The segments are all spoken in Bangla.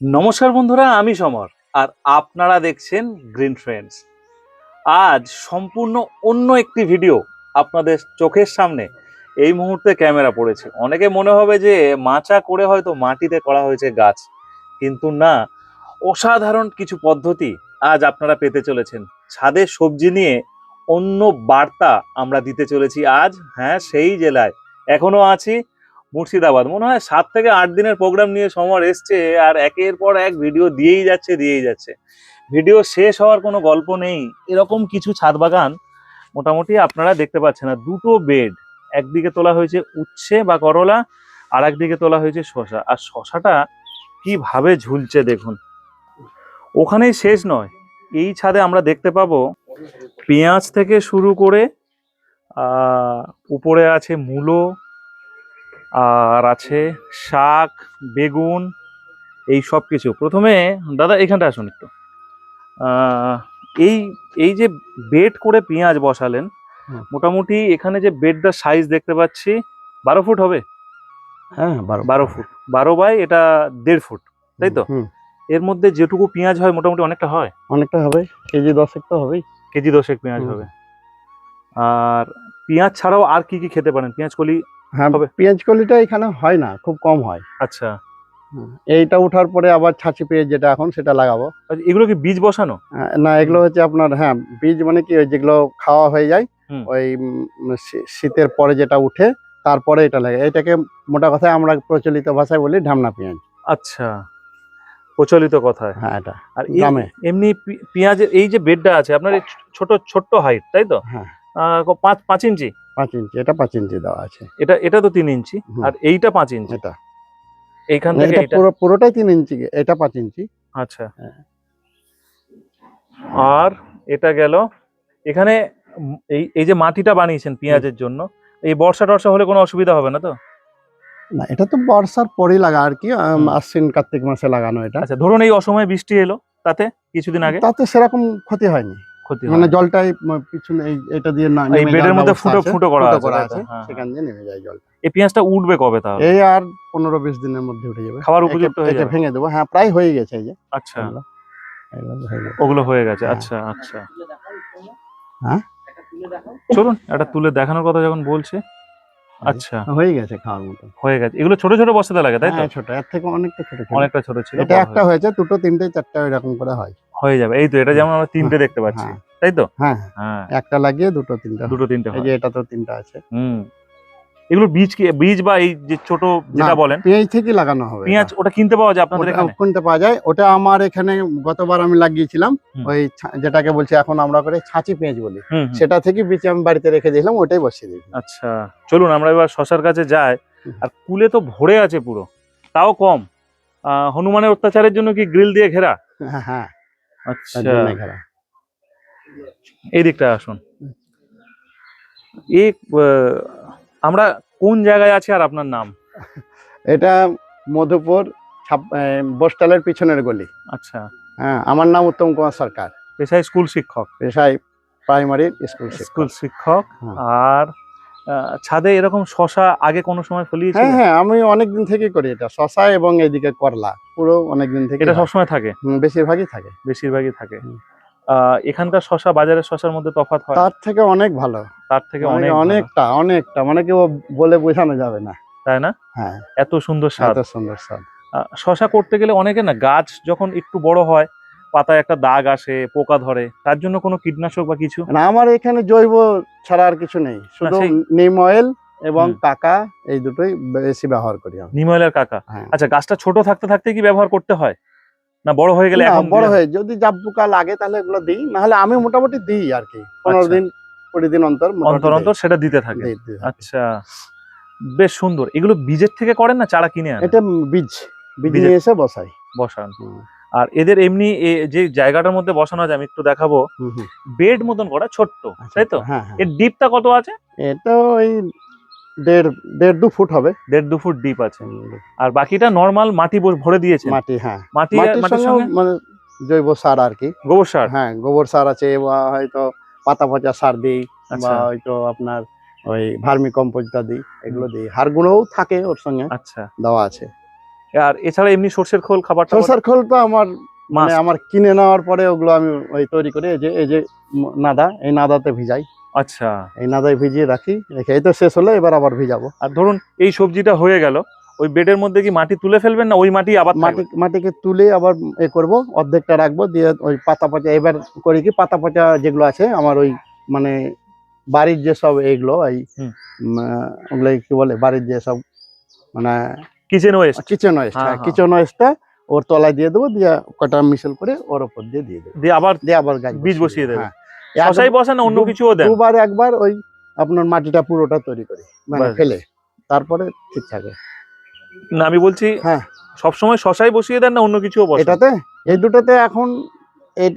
নমস্কার বন্ধুরা, আমি সমর, আর আপনারা দেখছেন গ্রিন ফ্রেন্ডস আজ সম্পূর্ণ অন্য একটি ভিডিও আপনাদের চোখের সামনে। এই মুহূর্তে ক্যামেরা পড়েছে। অনেকে মনে হবে যে মাচা করে হয়তো মাটিতে করা হয়েছে গাছ। কিন্তু না, অসাধারণ কিছু পদ্ধতি আজ আপনারা পেতে চলেছেন। ছাদে সবজি নিয়ে অন্য বার্তা আমরা দিতে চলেছি আজ। হ্যাঁ সেই জেলায়। এখনও আছি মুর্শিদাবাদ। মনে হয় সাত থেকে আট দিনের প্রোগ্রাম নিয়ে সমর এসছে আর একের পর এক ভিডিও দিয়েই যাচ্ছে দিয়েই যাচ্ছে। ভিডিও শেষ হওয়ার কোনো গল্প নেই। এরকম কিছু ছাদ বাগান মোটামুটি আপনারা দেখতে পাচ্ছেন না। দুটো বেড একদিকে তোলা হয়েছে উচ্ছে বা করলা, আর একদিকে তোলা হয়েছে শশা। আর শশাটা কীভাবে ঝুলছে দেখুন। ওখানেই শেষ নয়। এই ছাদে আমরা দেখতে পাবো পেঁয়াজ থেকে শুরু করে উপরে আছে মূলো আর আছে শাক বেগুন এই সব কিছু। প্রথমে দাদা এখানটা আসুন একটু। এই এই যে বেড করে পেঁয়াজ বসালেন মোটামুটি এখানে যে বেডটার সাইজ দেখতে পাচ্ছি বারো ফুট হবে? হ্যাঁ বারো। বারো ফুট। বারো বাই এটা দেড় ফুট তাই তো? এর মধ্যে যেটুকু পেঁয়াজ হয় মোটামুটি অনেকটা হয়? অনেকটা হবে। কেজি দশেক তো হবেই। কেজি দশেক পেঁয়াজ হবে। আর পেঁয়াজ ছাড়াও আর কি কি খেতে পারেন? পেঁয়াজ কলি হ্যাঁ। পেঁয়াজ কলিটা এখানে হয় না খুব কম হয়। আচ্ছা। এইটা উঠার পরে আবার ছাঁচি পেঁয়াজ যেটা এখন সেটা লাগাবো। আচ্ছা, এগুলো কি বীজ বসানো? হ্যাঁ, না এগুলো হচ্ছে আপনার হ্যাঁ বীজ মানে কি ওই যেগুলো খাওয়া হয়ে যায় ওই শীতের পরে যেটা উঠে তারপরে এটা লাগে। এটাকে মোটা কথায় আমরা প্রচলিত ভাষায় বলি ঢামনা পেঁয়াজ। আচ্ছা প্রচলিত কথায়। হ্যাঁ এটা আর এমনি পেঁয়াজের এই যে বেডটা আছে আপনার ছোট ছোট্ট হাইট তাই তো? হ্যাঁ। পাঁচ পাঁচ ইঞ্চি। পাঁচ ইঞ্চি এটা পাঁচ ইঞ্চি দেওয়া আছে। এটা এটা তো তিন ইঞ্চি আর এইটা পাঁচ ইঞ্চি। এটা। এইখান থেকে এটা পুরো পুরোটাই তিন ইঞ্চি এটা পাঁচ ইঞ্চি। আচ্ছা। হ্যাঁ। আর এটা গেল এখানে এই এই যে মাটিটা বানিয়েছেন পেঁয়াজের জন্য এই বর্ষা টর্ষা হলে কোনো অসুবিধা হবে না তো? না এটা তো বর্ষার পরেই লাগা আর কি আশ্বিন কার্তিক মাসে লাগানো এটা। আচ্ছা ধরুন এই অসময়ে বৃষ্টি এলো তাতে কিছুদিন আগে? তাতে সেরকম ক্ষতি হয়নি। ক্ষতি মানে জলটাই পিছনে এই এটা দিয়ে না এই বেডের মধ্যে ফুটো ফুটো করা আছে, হ্যাঁ, সেখান দিয়ে নেমে যায় জল। এই পেঁয়াজটা উঠবে কবে তাহলে? এই আর পনেরো বিশ দিনের মধ্যে উঠে যাবে। খাবার উপযুক্ত হয়ে যাবে? ভেঙে দেবো। হ্যাঁ প্রায় হয়ে গেছে এই যে। আচ্ছা। ওগুলো হয়ে গেছে। হ্যাঁ। আচ্ছা আচ্ছা। হ্যাঁ? চলুন এটা তুলে দেখানোর কথা যখন বলছে আচ্ছা। হয়ে গেছে খাওয়ার মতো। হয়ে গেছে। এগুলো ছোট ছোট বস্তাতে লাগে তাই তো? হ্যাঁ, ছোট। এর থেকে অনেকটা ছোট ছিল। অনেকটা ছোট ছিল এটা একটা হয়েছে দুটো তিনটে চারটা এরকম করে হয়। হয়ে- যাবে। এই তো এটা যেমন আমরা তিনটে দেখতে পাচ্ছি হ্যাঁ। তাই তো? হ্যাঁ। হ্যাঁ। একটা লাগিয়ে দুটো তিনটা দুটো তিনটে এই যে এটা তো তিনটা আছে। হুম। এগুলো বীজ কি বীজ বা এই যে ছোট যেটা বলেন পেঁয়াজ থেকে লাগানো হবে পেঁয়াজ ওটা কিনতে পাওয়া যায় আপনাদের এখানে? কিনতে পাওয়া যায়। ওটা আমার এখানে গতবার আমি লাগিয়েছিলাম ওই যেটাকে বলছি এখন আমরা করে ছাঁচি পেঁয়াজ বলি। সেটা থেকে বীজ আমি বাড়িতে রেখে দিয়েছিলাম ওটাই বসিয়ে দিয়েছি। আচ্ছা চলুন আমরা এবার শশার কাছে যাই। আর কুলে তো ভরে আছে পুরো তাও কম। আহ, হনুমানের অত্যাচারের জন্য কি গ্রিল দিয়ে ঘেরা? হ্যাঁ হ্যাঁ। আচ্ছা। ঘেরা। এই দিকটা আসুন। এই আমরা কোন জায়গায় আছি আর আপনার নাম? এটা মধুপুর বস্টালের পিছনের গলি। আচ্ছা। হ্যাঁ আমার নাম উত্তম কুমার সরকার। পেশায় স্কুল শিক্ষক? পেশায় প্রাইমারি স্কুল স্কুল শিক্ষক। হ্যাঁ। আর ছাদে এরকম শশা আগে কোনো সময় ফলিয়েছে হ্যাঁ হ্যাঁ আমি অনেক দিন থেকে করি এটা। শশা এবং এদিকে করলা পুরো অনেক দিন থেকে এটা সবসময় থাকে? বেশিরভাগই থাকে। বেশিরভাগই থাকে। এখানকার শশা বাজারের শশার মধ্যে তফাৎ হয়। তার থেকে অনেক ভালো। তার থেকে অনেক অনেক অনেকটা অনেকটা। মানে কেউ বলে বোঝানো যাবে না। তাই না? হ্যাঁ। এত সুন্দর স্বাদ। এত সুন্দর স্বাদ। শশা করতে গেলে অনেকে না গাছ যখন একটু বড় হয় পাতায় একটা দাগ আসে পোকা ধরে তার জন্য কোনো কীটনাশক বা কিছু? না আমার এখানে জৈব ছাড়া আর কিছু নেই। শুধু নিম অয়েল এবং কাকা এই দুটোই বেশি ব্যবহার করি আমি। নিময়েলের কাকা। হ্যাঁ। আচ্ছা গাছটা ছোট থাকতে থাকতে কি ব্যবহার করতে হয়? না বড় হয়ে গেলে এখন বড় হয়ে যদি জাব পোকা লাগে তাহলে এগুলো দিই নাহলে আমি মোটামুটি দিই আর কি পনেরো আচ্ছা। দিন কুড়ি দিন অন্তর অন্তর অন্তর সেটা দিতে থাকে। আচ্ছা বেশ সুন্দর। এগুলো বীজের থেকে করেন না চারা কিনে আনেন? এটা বীজ বীজ নিয়ে এসে বসাই। বসান। আর এদের এমনি যে জায়গাটার মধ্যে বসানো যায় আমি একটু দেখাবো। বেড মতন করা ছোট্ট আচ্ছা, তাই তো? হ্যাঁ হ্যাঁ। এর ডিপটা কত আছে? এটা ওই দেড় দেড় দু ফুট হবে। দেড় দু ফুট ডিপ আছে। আর বাকিটা নর্মাল মাটি ভরে দিয়েছে মাটি হ্যাঁ। মাটি মাটির সঙ্গে মানে জৈব সার আর কি। গোবর সার? হ্যাঁ গোবর সার আছে বা হয়তো পাতা পচা সার দিই আচ্ছা। বা হয়তো আপনার ওই ভার্মি কম্পোস্টটা দিই এগুলো দিই। হাড় গুঁড়োও থাকে ওর সঙ্গে আচ্ছা। দেওয়া আছে। আর এছাড়া এমনি সর্ষের খোল খাবার? শসার খোল তো আমার মানে আমার কিনে নেওয়ার পরে ওগুলো আমি ওই তৈরি করে এই যে এই যে নাদা এই নাদাতে ভিজাই। আচ্ছা। এই নাদায় ভিজিয়ে রাখি রেখে এই তো শেষ হলে এবার আবার ভিজাবো। আর ধরুন এই সবজিটা হয়ে গেল ওই বেডের মধ্যে কি মাটি তুলে ফেলবেন না ওই মাটি আবার মাটি মাটিকে তুলে আবার এ করব অর্ধেকটা রাখব দিয়ে ওই পাতা পচা এবার করি কি পাতা পচা যেগুলো আছে আমার ওই মানে বাড়ির যে সব এইগুলো এই ওগুলো কি বলে বাড়ির যে সব মানে কিচেন ওয়েস্ট কিচেন ওয়েস্ট হ্যাঁ, হ্যাঁ হ্যাঁ। কিচেন ওয়েস্টটা ওর তলায় দিয়ে দেবো দিয়ে কটা মিশেল করে ওর ওপর দিয়ে দিয়ে দেবো। দিয়ে আবার দিয়ে আবার গাছ বীজ বসিয়ে দেবে। শশাই বসে না অন্য কিছুও দেন। দুবার একবার ওই আপনার মাটিটা পুরোটা তৈরি করি মানে ফেলে তারপরে ঠিক থাকে। না আমি বলছি হ্যাঁ। সবসময় শশাই বসিয়ে দেন না অন্য কিছুও বসে এটাতে এই দুটোতে এখন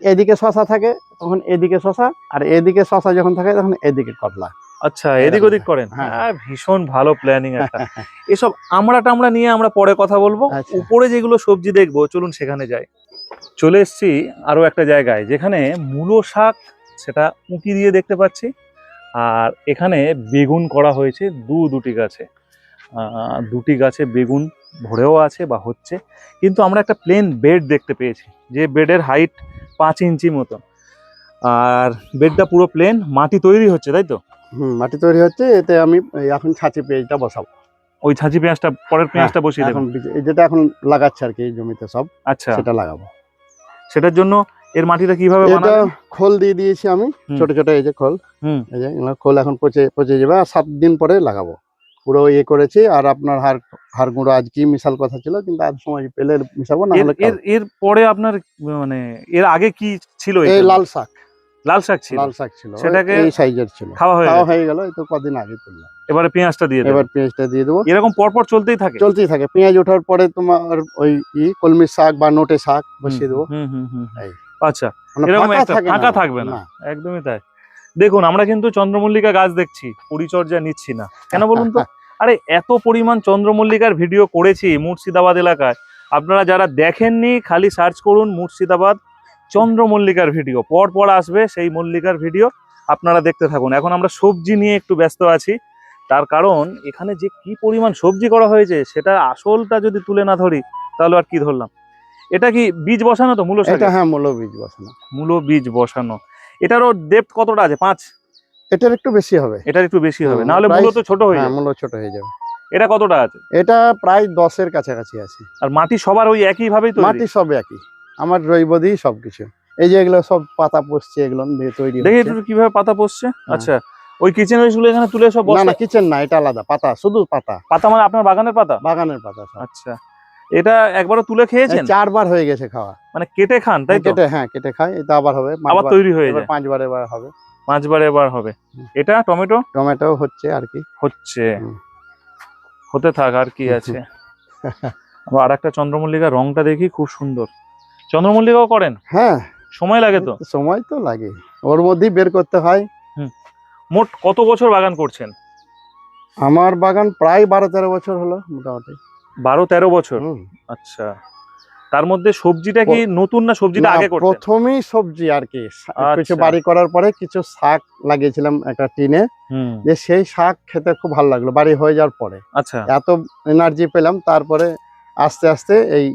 এদিকে শশা থাকে তখন এদিকে শশা আর এদিকে শশা যখন থাকে তখন এদিকে করলা আচ্ছা এদিক ওদিক করেন? হ্যাঁ। ভীষণ ভালো প্ল্যানিং একটা। এসব আমরা টামড়া নিয়ে আমরা পরে কথা বলব। আচ্ছা। উপরে যেগুলো সবজি দেখব চলুন সেখানে যাই। চলে এসেছি আরও একটা জায়গায় যেখানে মূলো শাক সেটা উঁকি দিয়ে দেখতে পাচ্ছি। আর এখানে বেগুন করা হয়েছে দু দুটি গাছে। দুটি গাছে বেগুন ভরেও আছে বা হচ্ছে। কিন্তু আমরা একটা প্লেন বেড দেখতে পেয়েছি যে বেডের হাইট পাঁচ ইঞ্চি মতো আর বেডটা পুরো প্লেন মাটি তৈরি হচ্ছে তাই তো? হুম মাটি তৈরি হচ্ছে এতে আমি এখন ছাঁচি পেঁয়াজটা বসাবো। ওই ছাঁচি পেঁয়াজটা পরের পেঁয়াজটা বসিয়ে এখন যেটা এখন লাগাচ্ছে আর কি জমিতে সব আচ্ছা। সেটা লাগাবো। সেটার জন্য এর মাটিটা কীভাবে এটা খোল দিয়ে দিয়েছি আমি ছোট ছোট এই যে খোল। হুম। এই যে খোল এখন পচে পচে যাবে আর সাত দিন পরে লাগাবো। পুরো ইয়ে করেছি আর আপনার হার হাড় গুঁড়ো আজ কি মিশাল কথা ছিল কিন্তু আজ সময় পেলে মিশাবো না এর হলে এর পরে আপনার মানে এর আগে কি ছিল এই লাল শাক। লাল শাক ছিল? লাল শাক ছিল। সেটাকে এই সাইজের ছিল। খাওয়া হয়ে খাওয়া হয়ে গেল এই তো কদিন আগে তুললাম এবারে পেঁয়াজটা দিয়ে এবার পেঁয়াজটা দিয়ে দেবো। এরকম পরপর চলতেই থাকে? চলতেই থাকে। পেঁয়াজ ওঠার পরে তোমার ওই কলমির শাক বা নোটে শাক বসিয়ে দেবো। হুম হুম হুম হুম। এই। আচ্ছা মানে এরকম ফাঁকা একটা ফাঁকা থাকবে না। একদমই তাই। দেখুন আমরা কিন্তু চন্দ্রমল্লিকা গাছ দেখছি পরিচর্যা নিচ্ছি না। কেন বলুন তো? আরে এত পরিমাণ চন্দ্রমল্লিকার ভিডিও করেছি মুর্শিদাবাদ এলাকায়। আপনারা যারা দেখেননি খালি সার্চ করুন মুর্শিদাবাদ চন্দ্রমল্লিকার ভিডিও। পর পর আসবে সেই মল্লিকার ভিডিও আপনারা দেখতে থাকুন। এখন আমরা সবজি নিয়ে একটু ব্যস্ত আছি। তার কারণ এখানে যে কি পরিমাণ সবজি করা হয়েছে সেটা আসলটা যদি তুলে না ধরি তাহলে আর কি ধরলাম? এটা কি বীজ বসানো তো মূল এটা হ্যাঁ মূল বীজ বসানো। মূল বীজ বসানো। এটারও ডেপথ কতটা আছে পাঁচ? এটার একটু বেশি হবে। এটার একটু বেশি হবে হুম, না হলে প্রায়- মূল তো ছোট হয়ে হ্যাঁ যাবে। মূল ছোট হয়ে যাবে। এটা কতটা আছে? এটা প্রায় দশের কাছাকাছি আছে। আর মাটি সবার ওই একই ভাবেই তো মাটি সব একই। আমার রৈব দিই সবকিছু। এই যে এগুলো সব পাতা পড়ছে এগুলো দিয়ে তৈরি দেখি। একটু কীভাবে পাতা পড়ছে আচ্ছা ওই কিচেন ওয়েস্টগুলো এখানে তুলে সব হ্যাঁ। না না কিচেন না এটা আলাদা পাতা শুধু পাতা। পাতা মানে আপনার বাগানের পাতা? বাগানের পাতা আচ্ছা। এটা একবারও তুলে খেয়েছেন? চারবার হয়ে গেছে খাওয়া। মানে কেটে খান তাই তো? কেটে হ্যাঁ কেটে খাই এটা আবার হবে। আবার তৈরি হয়ে যায়। পাঁচবার এবার হবে। পাঁচবার এবার হবে। এটা টমেটো? টমেটো হচ্ছে আর কি। হচ্ছে। হতে থাক আর কি আছে। আর একটা চন্দ্রমল্লিকা রংটা দেখি খুব সুন্দর। চন্দ্রমল্লিকাও করেন? হ্যাঁ। সময় লাগে তো? সময় তো লাগে। ওর মধ্যেই বের করতে হয়। মোট কত বছর বাগান করছেন? আমার বাগান প্রায় বারো তেরো বছর হলো মোটামুটি। বারো তেরো বছর আচ্ছা। তার মধ্যে সবজিটা কি নতুন না সবজিটা আগে করতেন? প্রথমেই সবজি আর কি কিছু আচ্ছা। বাড়ি করার পরে কিছু শাক লাগিয়েছিলাম একটা টিনে। যে সেই শাক খেতে খুব ভালো লাগল বাড়ি হয়ে যাওয়ার পরে। আচ্ছা। এত এনার্জি পেলাম তারপরে আস্তে আস্তে এই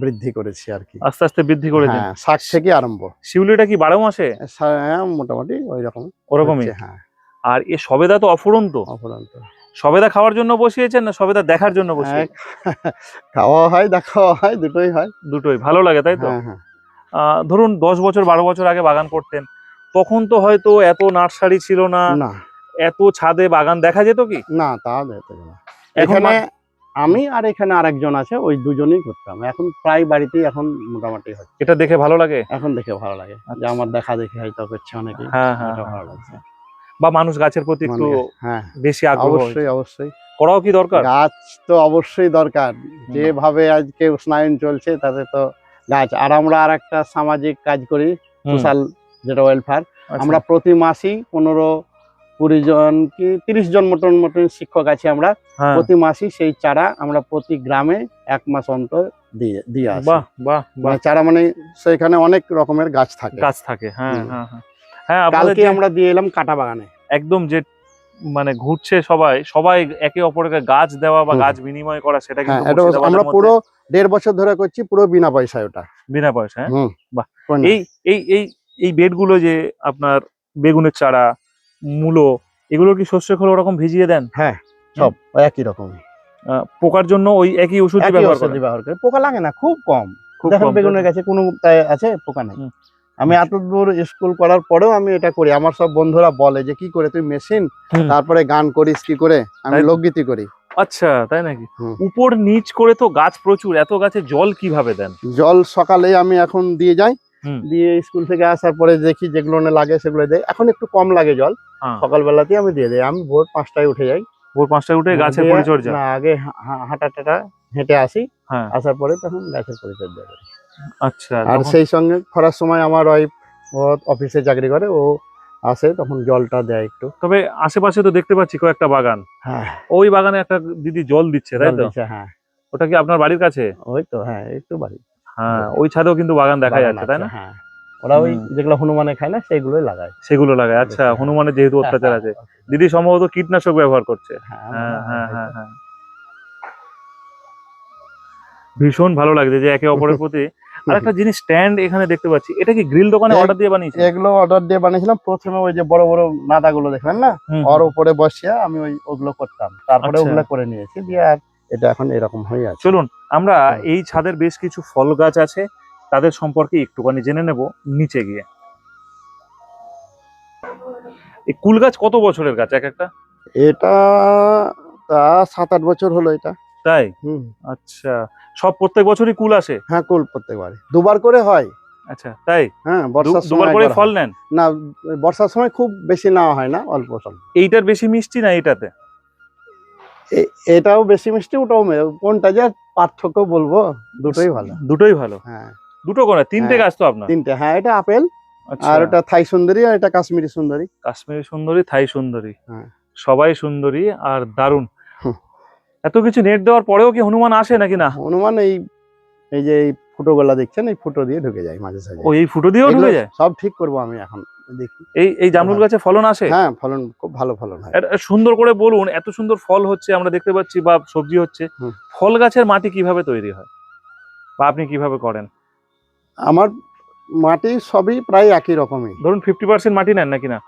বৃদ্ধি করেছি আর কি। আস্তে আস্তে বৃদ্ধি করে হ্যাঁ শাক থেকে আরম্ভ। শিউলিটা কি বারো মাসে? হ্যাঁ, মোটামুটি ওই রকম ওরকমই হ্যাঁ। আর এ সবেদা তো অফুরন্ত। অপরান্ত সবেদা খাওয়ার জন্য বসিয়েছেন না সবেদা দেখার জন্য হ্যাঁ, খাওয়া হয় দেখাওয়া হয় দুটোই হয়। দুটোই ভালো লাগে তাই তো? হ্যাঁ হ্যাঁ। ধরুন দশ বছর বারো বছর আগে বাগান করতেন তখন তো হয়তো এত নার্সারি ছিল না এত ছাদে বাগান দেখা যেত কি? না তা এখন আমি আর এখানে আরেকজন আছে ওই দুজনেই করতাম। এখন প্রায় বাড়িতেই এখন মোটামুটি হচ্ছে। এটা দেখে ভালো লাগে? এখন দেখে ভালো লাগে। যে আমার দেখা দেখে হয়তো করছে অনেকেই। হ্যাঁ হ্যাঁ হ্যাঁ। ভালো লাগছে। বা মানুষ গাছের প্রতি একটু হ্যাঁ। বেশি আগ্রহ অবশ্যই অবশ্যই। করাও কি দরকার? গাছ তো অবশ্যই দরকার। যেভাবে আজকে উষ্ণায়ন চলছে তাতে তো গাছ। আর আমরা আর একটা সামাজিক কাজ করি সোশ্যাল যেটা ওয়েলফেয়ার আচ্ছা। আমরা প্রতি মাসেই পনেরো কুড়ি জন কি তিরিশ জন মতন মতন শিক্ষক আছি আমরা। হ্যাঁ, প্রতি মাসেই সেই চারা আমরা প্রতি গ্রামে এক মাস অন্তর দিয়ে দিয়ে আসি। বাহ বাহ বাহ। মানে চারা মানে সেখানে অনেক রকমের গাছ থাকে। গাছ থাকে হ্যাঁ হ্যাঁ। হ্যাঁ হ্যাঁ কালকে আমরা দিয়ে এলাম কাটা বাগানে। একদম যে মানে ঘুরছে সবাই সবাই একে অপরকে গাছ দেওয়া বা গাছ বিনিময় করা সেটা হ্যাঁ কিন্তু আমরা পুরো দেড় বছর ধরে করছি পুরো বিনা পয়সায় ওটা। বিনা পয়সা হ্যাঁ? এই এই এই এই বেডগুলো যে আপনার বেগুনের চারা মূলো এগুলো কি শস্য খোল ওরকম ভিজিয়ে দেন? হ্যাঁ সব একই রকমই পোকার জন্য ওই একই ওষুধ ব্যবহার করে। পোকা লাগে না খুব কম। খুব বেগুনের গাছে কোনো আছে? পোকা নেই। আমি এত দূর স্কুল করার পরেও আমি এটা করি। আমার সব বন্ধুরা বলে যে কি করে? তুই মেশিন? তারপরে গান করিস কি করে? আমি লোকগীতি করি। আচ্ছা তাই নাকি? উপর নিচ করে তো গাছ প্রচুর এত গাছে জল কীভাবে দেন? জল সকালে আমি এখন দিয়ে যাই। দিয়ে স্কুল থেকে আসার পরে দেখি যেগুলো লাগে সেগুলো দেয় এখন একটু কম লাগে জল। হ্যাঁ। সকালবেলাতেই আমি দিয়ে দেয় আমি ভোর পাঁচটায় উঠে যাই। ভোর পাঁচটায় উঠে গাছের পরিচর্যা। আগে হাঁটা টাটা হেঁটে আসি। হ্যাঁ। আসার পরে তখন গাছের পরিচর্যা করি। আচ্ছা আর সেই সঙ্গে খরার সময় আমার ওয়াইফ অফিসে চাকরি করে ও আসে তখন জলটা দেয় একটু। তবে আশেপাশে তো দেখতে পাচ্ছি কয়েকটা বাগান। হ্যাঁ। ওই বাগানে একটা দিদি জল দিচ্ছে তাই তো? হ্যাঁ। ওটা কি আপনার বাড়ির কাছে? ওই তো হ্যাঁ একটু বাড়ি। হ্যাঁ ওই ছাদেও কিন্তু বাগান দেখা যাচ্ছে তাই না? হ্যাঁ। ওরা ওই যেগুলো হনুমানে খায় না সেইগুলোই লাগায়। সেগুলো লাগায় আচ্ছা হ্যাঁ। হনুমানের যেহেতু অত্যাচার আছে দিদি সম্ভবত কীটনাশক ব্যবহার করছে। হ্যাঁ হ্যাঁ হ্যাঁ হ্যাঁ হ্যাঁ। ভীষণ ভালো লাগছে যে একে অপরের প্রতি আর একটা জিনিস স্ট্যান্ড এখানে দেখতে পাচ্ছি এটা কি গ্রিল দোকানে অর্ডার দিয়ে বানিয়েছে এগুলো অর্ডার দিয়ে বানিয়েছিলাম প্রথমে ওই যে বড় বড় নাদাগুলো দেখলেন না? ওর উপরে বসিয়ে আমি ওই ওগুলো করতাম। তারপরে আচ্ছা। ওগুলো করে নিয়েছি দিয়ে আর এটা এখন এরকম হয়ে আছে। চলুন আমরা এই ছাদের বেশ কিছু ফল গাছ আছে তাদের সম্পর্কে একটুখানি জেনে নেব নিচে গিয়ে। এই কুল গাছ কত বছরের গাছ এক একটা? এটা তা সাত আট বছর হলো এটা। তাই? হুম। আচ্ছা। সব প্রত্যেক বছরই কুল আসে? হ্যাঁ কুল প্রত্যেকবারে দুবার করে হয়। আচ্ছা তাই? হ্যাঁ বর্ষার দুবার করে ফল। নেন? না বর্ষার সময় খুব বেশি নেওয়া হয় না অল্প স্বল্প। এইটার বেশি মিষ্টি না এইটাতে? এ- এটাও বেশি মিষ্টি ওটাও কোনটা যে পার্থক্য বলব দুটোই ভালো। দুটোই ভালো? হ্যাঁ। দুটো করে? তিনটে হ্যাঁ। গাছ তো আপনার? তিনটে। হ্যাঁ এটা আপেল আচ্ছা। আর ওটা থাই সুন্দরী আর এটা কাশ্মীরি সুন্দরী। কাশ্মীরি সুন্দরী থাই সুন্দরী। হ্যাঁ। সবাই সুন্দরী আর দারুণ। এত কিছু নেট দেওয়ার পরেও কি হনুমান আসে নাকি না? হনুমান এই এই যে এই ফুটোগুলা দেখছেন এই ফুটো দিয়ে ঢুকে যায় মাঝে সাঝে। ও এই ফুটো দিয়েও ঢুকে যায়? সব ঠিক করব আমি এখন দেখি। এই এই জামরুল গাছে ফলন আসে? হ্যাঁ ফলন খুব ভালো ফলন হয়। সুন্দর করে বলুন এত সুন্দর ফল হচ্ছে আমরা দেখতে পাচ্ছি বা সবজি হচ্ছে ফল গাছের মাটি কীভাবে তৈরি হয়? বা আপনি কীভাবে করেন? আমার মাটি সবই প্রায় একই রকমই। ধরুন ফিফটি পার্সেন্ট মাটি নেন নাকি না?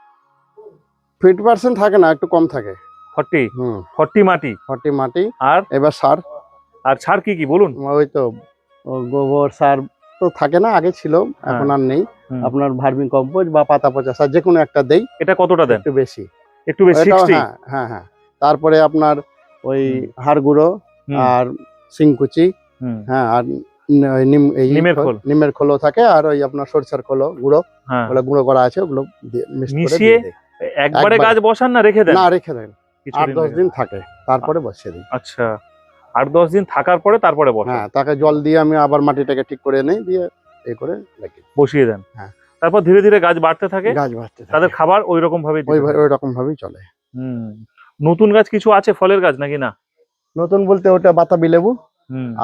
ফিফটি পার্সেন্ট থাকে না একটু কম থাকে। ফর্টি হুম। ফর্টি মাটি। ফর্টি মাটি। আর? এবার সার। আর ছাড় কি কি বলুন? ওই তো গোবর সার তো থাকে না আগে ছিল এখন আর নেই। আপনার ভার্মিং কম্পোজ বা পাতা পচা সার যে কোনো একটা দেই। এটা কতটা দেন? একটু বেশি। একটু বেশি হ্যাঁ হ্যাঁ হ্যাঁ। তারপরে আপনার ওই হাড় গুঁড়ো আর সিংকুচি হ্যাঁ আর নিম নিমের খোল। নিমের খোলও থাকে আর ওই আপনার সরষের খোলো গুঁড়ো। হ্যাঁ। ওগুলো গুঁড়ো করা আছে ওগুলো মিশিয়ে একবারে একবারে। গাছ বসান না রেখে দেন? না রেখে দেন। আট দশ দিন থাকে তারপরে বসিয়ে দিই। আচ্ছা আট দশ দিন থাকার পরে তারপরে বসান হ্যাঁ তাকে জল দিয়ে আমি আবার মাটিটাকে ঠিক করে নেই দিয়ে এ করে বসিয়ে দেন। হ্যাঁ। তারপর ধীরে ধীরে গাছ বাড়তে থাকে। গাছ বাঁচতে তাদের খাবার ওই রকম ভাবে ওই রকম ভাবেই চলে। হুম। নতুন গাছ কিছু আছে ফলের গাছ নাকি না? নতুন বলতে ওটা বাতাবি লেবু।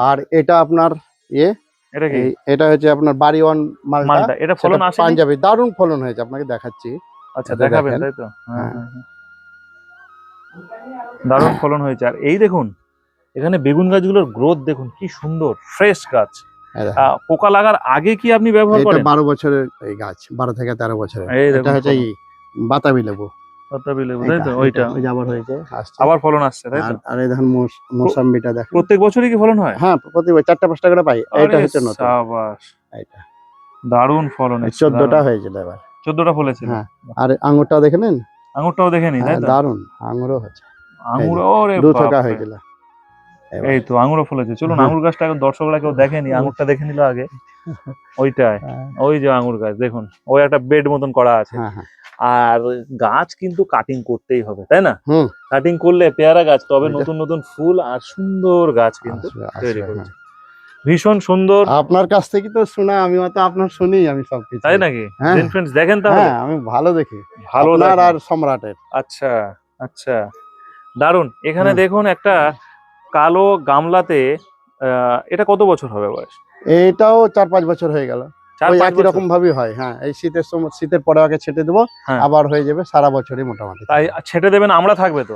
আর এটা আপনার ইয়ে এটা কি? এটা হচ্ছে আপনার বাড়ি ওয়ান মালটা। এটা ফলন আসে পাঞ্জাবি। দারুণ ফলন হয়েছে আপনাকে দেখাচ্ছি। আচ্ছা দেখাবেন তাই তো? হ্যাঁ। দারুণ ফলন হয়েছে। আর এই দেখুন এখানে বেগুন গাছগুলোর গ্রোথ দেখুন কি সুন্দর ফ্রেশ গাছ। পোকা লাগার আগে কি আপনি ব্যবহার করেন? বারো বছরের এই গাছ বারো থেকে তেরো বছরের। এটা হচ্ছে বাতাবি লেবু। বাতাবি লেবু তাই তো? ওইটা। ওই আবার হয়েছে আবার ফলন আসছে তাই তো? আর- এই মোসাম্বিটা প্রত্যেক বছরই কি ফলন হয়? হ্যাঁ প্রতি বছর চারটা পাঁচটা করে পাই এটা হচ্ছে নতুন। সাবাস। এটা দারুণ ফলন এসছে, চোদ্দটা দারুণ। হয়েছিল এবার। ফলেছিল হ্যাঁ। আর আঙুরটা দেখে নেন। আঙুরটাও দেখে নি তাই হ্যাঁ, তো? দারুণ আঙুরও হচ্ছে আঙুর ওরে দু। থোকা হয়েছিল এবার। এই তো আঙুরও ফলেছে। চলুন হ্যাঁ। আঙুর গাছটা এখন দর্শকরা কেউ দেখেনি আঙুরটা দেখে নিল আগে। ওইটাই হ্যাঁ, ওই যে আঙুর গাছ দেখুন ওই একটা বেড মতন করা আছে। হ্যাঁ হ্যাঁ। আর গাছ কিন্তু কাটিং করতেই হবে তাই না? কাটিং করলে পেয়ারা গাছ তবে নতুন নতুন ফুল আর সুন্দর গাছ কিন্তু তৈরি করেছে। ভীষণ সুন্দর। হ্যাঁ। আপনার কাছ থেকে তো শোনা আমি তো আপনার শুনি আমি সবকিছু তাই নাকি? হ্যাঁ। ফ্রেন্ডস দেখেন তাহলে? হ্যাঁ আমি ভালো দেখি। ভালো আর সম্রাটের। আচ্ছা আচ্ছা। দারুণ এখানে দেখুন একটা কালো গামলাতে আহ, এটা কত বছর হবে বয়স? এইটাও চার পাঁচ বছর হয়ে গেল। চার পাঁচ একই রকম ভাবেই হয় হ্যাঁ। এই শীতের সময় শীতের পরে আগে ছেটে দেবো হ্যাঁ। আবার হয়ে যাবে সারা বছরই মোটামুটি। তাই ছেটে দেবেন আমরা থাকবে তো?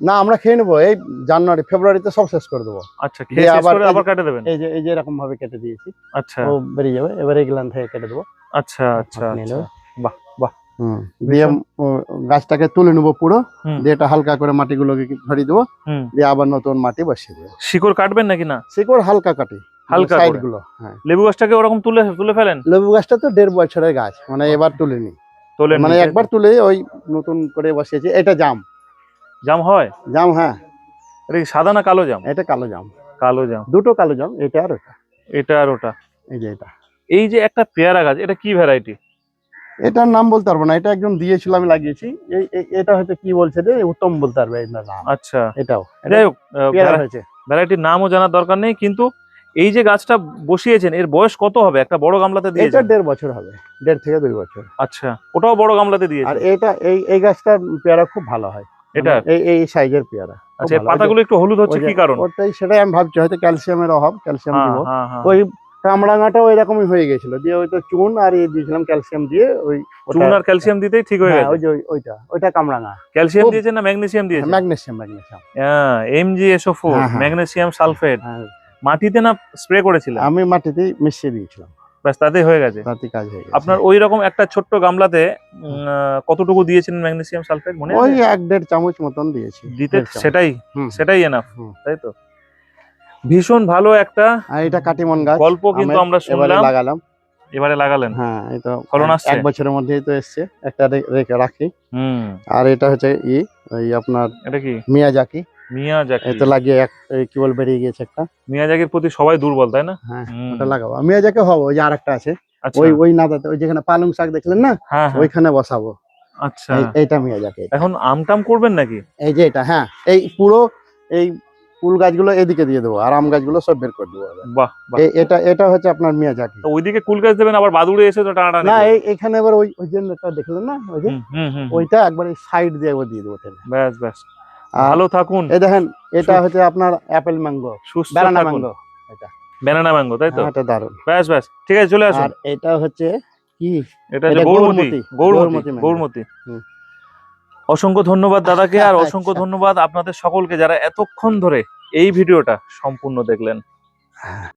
না আমরা খেয়ে নেব। এই জানুয়ারি ফেব্রুয়ারিতে সব শেষ করে দেবো। আচ্ছা খেয়ে আবার আবার কেটে দেবেন? এই যে এই যে এরকম ভাবে কেটে দিয়েছি। আচ্ছা। ও বেরিয়ে যাবে। এবার এই গ্লান থেকে কেটে দেবো। আচ্ছা আচ্ছা আচ্ছা। বাহ বাহ। হুম। দিয়ে গাছটাকে তুলে নেব পুরো। দিয়ে এটা হালকা করে মাটিগুলোকে ধরিয়ে দেবো। হুম। দিয়ে আবার নতুন মাটি বসিয়ে দেবো। শিকড় কাটবেন নাকি না? শিকড় হালকা কাটি। হালকা সাইডগুলো হ্যাঁ। লেবু গাছটাকে ওরকম তুলে তুলে ফেলেন? লেবু গাছটা তো দেড় বছরের গাছ। মানে এবার তুলিনি। তোলেন মানে একবার তুলে ওই নতুন করে বসিয়েছি। এটা জাম। জাম হয়? জাম হ্যাঁ। এটা কি সাদা না কালো জাম? এটা কালো জাম। কালো জাম। দুটো কালো জাম এটা আর ওটা। এটা আর ওটা। এই যে এটা। এই যে একটা পেয়ারা গাছ এটা কি ভ্যারাইটি এটার নাম বলতে পারব না এটা একজন দিয়েছিল আমি লাগিয়েছি। এটা হয়তো কি বলছে রে? উত্তম বলতে পারবে এটার নাম। আচ্ছা। এটাও। যাই হোক পেয়ারা হয়েছে। ভ্যারাইটির নামও জানার দরকার নেই কিন্তু এই যে গাছটা বসিয়েছেন এর বয়স কত হবে? একটা বড় গামলাতে এটা দিয়েছেন? দেড় বছর হবে দেড় থেকে দুই বছর। আচ্ছা ওটাও বড় গামলাতে আর দিয়েছেন এটা এই এই গাছটার পেয়ারা খুব ভালো হয়। এটা? এই সাইজের পেয়ারা। আচ্ছা পাতাগুলো একটু হলুদ হচ্ছে কি কারণ? ওটাই সেটাই আমি ভাবছি হয়তো ক্যালসিয়ামের অভাব ক্যালসিয়াম হ্যাঁ দিব। হ্যাঁ হ্যাঁ। ওই কামরাঙাটাও এরকমই হয়ে গেছিল দিয়ে ওই তো চুন আর ইয়ে দিয়েছিলাম ক্যালসিয়াম দিয়ে ওই চুন আর ক্যালসিয়াম দিতেই ঠিক হয়ে হ্যাঁ, ওই যে ওইটা ওইটা কামরাঙা। ক্যালসিয়াম দিয়েছেন না ম্যাগনেসিয়াম দিয়েছেন? Magnesium magnesium. হ্যাঁ এমজিএসও4 হ্যাঁ। Magnesium sulphate. মাটিতে না স্প্রে করেছিলেন? আমি মাটিতে মিশিয়ে দিয়েছিলাম। ব্যাস তাতেই হয়ে গেছে। তাতে কাজ হয়ে গেছে। আপনার ওই রকম একটা ছোট্ট গামলাতে কতটুকু দিয়েছিলেন ম্যাগনেসিয়াম সালফেট মনে ওই এক দেড় চামচ মতন দিয়েছি। দিতে সেটাই সেটাই এনাফ তাই তো? ভীষণ ভালো একটা এটা কাটিমন গাছ গল্প কিন্তু আমরা। শুনলাম। লাগালাম। এবারে লাগালেন? হ্যাঁ এই তো ফলন এক- আসছে? এক বছরের মধ্যেই তো এসছে। একটা রেখে রাখি। হুম। আর এটা হচ্ছে ই ওই আপনার এটা কি? মিয়াজাকি। মিয়াজাকি। এতে লাগিয়ে এক কি বল বেরিয়ে গিয়েছে একটা। মিয়াজাকির প্রতি সবাই দুর্বল তাই না? হ্যাঁ ওটা লাগাবো। মিয়াজাকে হবে ওই যে আরেকটা আছে। আচ্ছা। ওই ওই নাদাতে ওই যেখানে পালং শাক দেখলেন না? হ্যাঁ হ্যাঁ। ওইখানে বসাবো। আচ্ছা। এইটা মিয়াজাকি। এখন আমটাম করবেন নাকি? এই যে এটা হ্যাঁ। এই পুরো এই ফুল গাছগুলো এদিকে দিয়ে দেবো আর আম গাছগুলো সব বের করে দেবো বাহ এটা এটা হচ্ছে আপনার মিয়াজাকি। তো ওইদিকে কুল গাছ দেবেন আবার বাদুড়ে এসে তো টানাটানি না এই এখানে এবার ওই ওই যে দেখলেন না? ওই যে। ওইটা একবার সাইড দিয়ে একবার দিয়ে দেবো ব্যাস ব্যাস। ভালো থাকুন। এই দেখেন এটা হচ্ছে আপনার অ্যাপেল ম্যাঙ্গো সুস্থ ব্যানানা ম্যাঙ্গো এটা। ব্যানানা ম্যাঙ্গো তাই তো? এটা দারুণ ব্যাস ব্যাস ঠিক আছে চলে আসুন। আর এটা হচ্ছে কি? এটা হচ্ছে গৌরমতি গৌরমতি, গৌরমতি। অসংখ্য ধন্যবাদ দাদাকে আর আচ্ছা। অসংখ্য ধন্যবাদ আপনাদের সকলকে যারা এতক্ষণ ধরে এই ভিডিওটা সম্পূর্ণ দেখলেন।